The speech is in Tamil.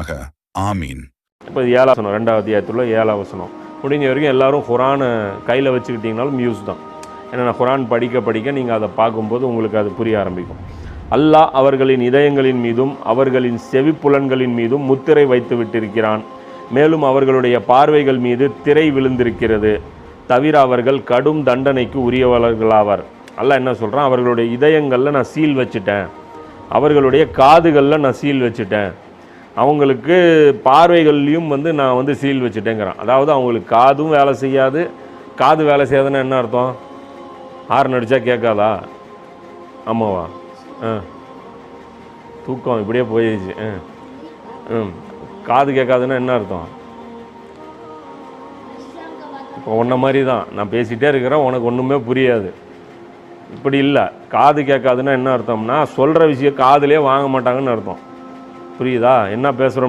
ஆக ஆமீன் இப்போ ஏழாவசனம் ரெண்டாவது அத்தியாயத்துல ஏழாவசனம் முடிஞ்ச வரைக்கும் எல்லாரும் குரானை கையில் வச்சுக்கிட்டிங்கனாலும் யூஸ் தான். ஏன்னா நான் குரான் படிக்க படிக்க நீங்கள் அதை பார்க்கும்போது உங்களுக்கு அது புரிய ஆரம்பிக்கும். அல்லாஹ் அவர்களின் இதயங்களின் மீதும் அவர்களின் செவிப்புலன்களின் மீதும் முத்திரை வைத்து விட்டிருக்கிறான். மேலும் அவர்களுடைய பார்வைகள் மீது திரை விழுந்திருக்கிறது. தவிர அவர்கள் கடும் தண்டனைக்கு உரியவர்களாவர். அல்லாஹ் என்ன சொல்கிறான் அவர்களுடைய இதயங்களில் நான் சீல் வச்சுட்டேன். அவர்களுடைய காதுகளில் நான் சீல் வச்சுட்டேன். அவங்களுக்கு பார்வைகள்லையும் வந்து நான் வந்து சீல் வச்சுட்டேங்கிறேன். அதாவது அவங்களுக்கு காதும் வேலை செய்யாது. காது வேலை செய்யாதுன்னா என்ன அர்த்தம்? ஹார்ன் அடித்தா கேட்காதா? ஆமாவா? ஆ. தூக்கம் இப்படியே போயிடுச்சு. ஆ. ம். காது கேட்காதுன்னா என்ன அர்த்தம்? இப்போ உன்ன மாதிரி தான். நான் பேசிகிட்டே இருக்கிறேன். உனக்கு ஒன்றுமே புரியாது. இப்படி இல்லை. காது கேட்காதுன்னா என்ன அர்த்தம்னா சொல்கிற விஷயம் காதுலேயே வாங்க மாட்டாங்கன்னு அர்த்தம். புரியுதா? என்ன பேசுகிறோம்